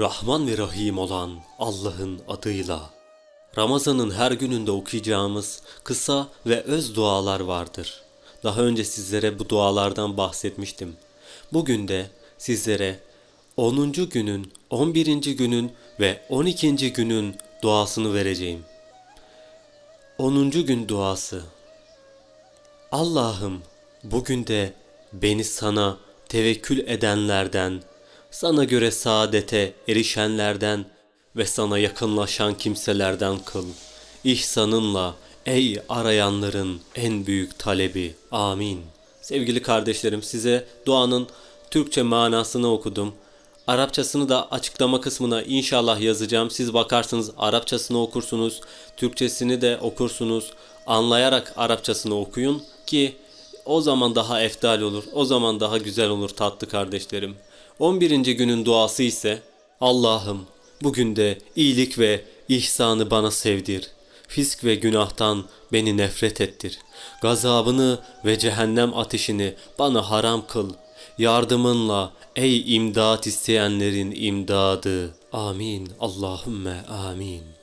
Rahman ve Rahim olan Allah'ın adıyla. Ramazan'ın her gününde okuyacağımız kısa ve öz dualar vardır. Daha önce sizlere bu dualardan bahsetmiştim. Bugün de sizlere 10. günün, 11. günün ve 12. günün duasını vereceğim. 10. gün duası. Allah'ım bugün de beni sana tevekkül edenlerden, sana göre saadete erişenlerden ve sana yakınlaşan kimselerden kıl. İhsanınla ey arayanların en büyük talebi. Amin. Sevgili kardeşlerim size duanın Türkçe manasını okudum. Arapçasını da açıklama kısmına inşallah yazacağım. Siz bakarsınız Arapçasını okursunuz, Türkçesini de okursunuz. Anlayarak Arapçasını okuyun ki o zaman daha eftal olur. O zaman daha güzel olur tatlı kardeşlerim. 11. günün duası ise Allah'ım bugün de iyilik ve ihsanı bana sevdir. Fisk ve günahtan beni nefret ettir. Gazabını ve cehennem ateşini bana haram kıl. Yardımınla ey imdat isteyenlerin imdadı. Amin. Allahümme amin.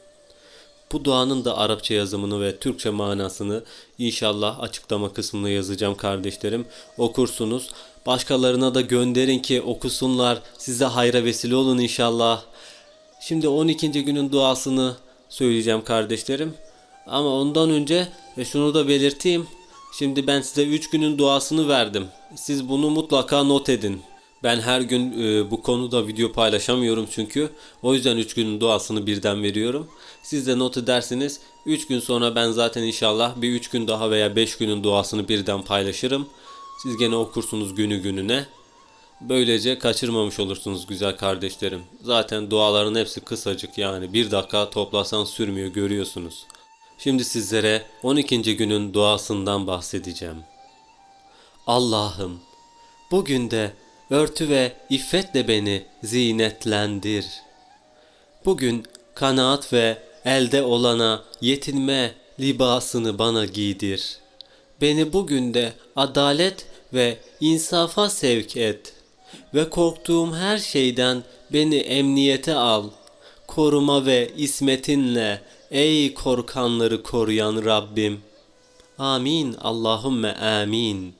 Bu duanın da Arapça yazımını ve Türkçe manasını inşallah açıklama kısmına yazacağım kardeşlerim. Okursunuz. Başkalarına da gönderin ki okusunlar. Size hayra vesile olun inşallah. Şimdi 12. günün duasını söyleyeceğim kardeşlerim. Ama ondan önce ve şunu da belirteyim. Şimdi ben size 3 günün duasını verdim. Siz bunu mutlaka not edin. Ben her gün e, bu konuda video paylaşamıyorum çünkü. O yüzden 3 günün duasını birden veriyorum. Siz de not edersiniz. 3 gün sonra ben zaten inşallah bir 3 gün daha veya 5 günün duasını birden paylaşırım. Siz gene okursunuz günü gününe. Böylece kaçırmamış olursunuz güzel kardeşlerim. Zaten duaların hepsi kısacık yani bir dakika toplasan sürmüyor görüyorsunuz. Şimdi sizlere 12. günün duasından bahsedeceğim. Allah'ım bugün de örtü ve iffetle beni zinetlendir. Bugün kanaat ve elde olana yetinme libasını bana giydir. Beni bugün de adalet ve insafa sevk et ve korktuğum her şeyden beni emniyete al. Koruma ve ismetinle ey korkanları koruyan Rabbim. Amin. Allahümme amin.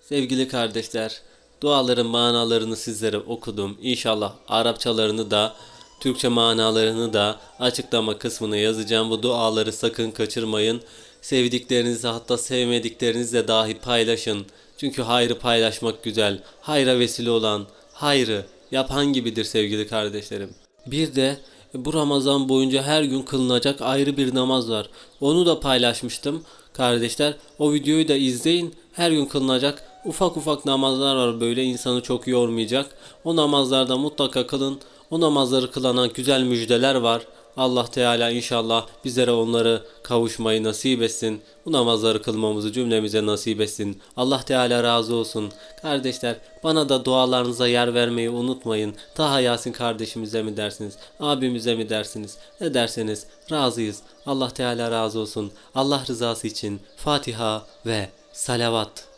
Sevgili kardeşler, duaların manalarını sizlere okudum. İnşallah Arapçalarını da Türkçe manalarını da açıklama kısmına yazacağım. Bu duaları sakın kaçırmayın. Sevdiklerinizle hatta sevmediklerinizle dahi paylaşın. Çünkü hayrı paylaşmak güzel. Hayra vesile olan hayrı yapan gibidir sevgili kardeşlerim. Bir de bu Ramazan boyunca her gün kılınacak ayrı bir namaz var. Onu da paylaşmıştım kardeşler. O videoyu da izleyin. Her gün kılınacak ufak ufak namazlar var böyle insanı çok yormayacak. O namazlarda mutlaka kılın. O namazları kılana güzel müjdeler var. Allah Teala inşallah bizlere onları kavuşmayı nasip etsin. Bu namazları kılmamızı cümlemize nasip etsin. Allah Teala razı olsun. Kardeşler bana da dualarınıza yer vermeyi unutmayın. Taha Yasin kardeşimize mi dersiniz? Abimize mi dersiniz? Ne derseniz razıyız. Allah Teala razı olsun. Allah rızası için Fatiha ve salavat.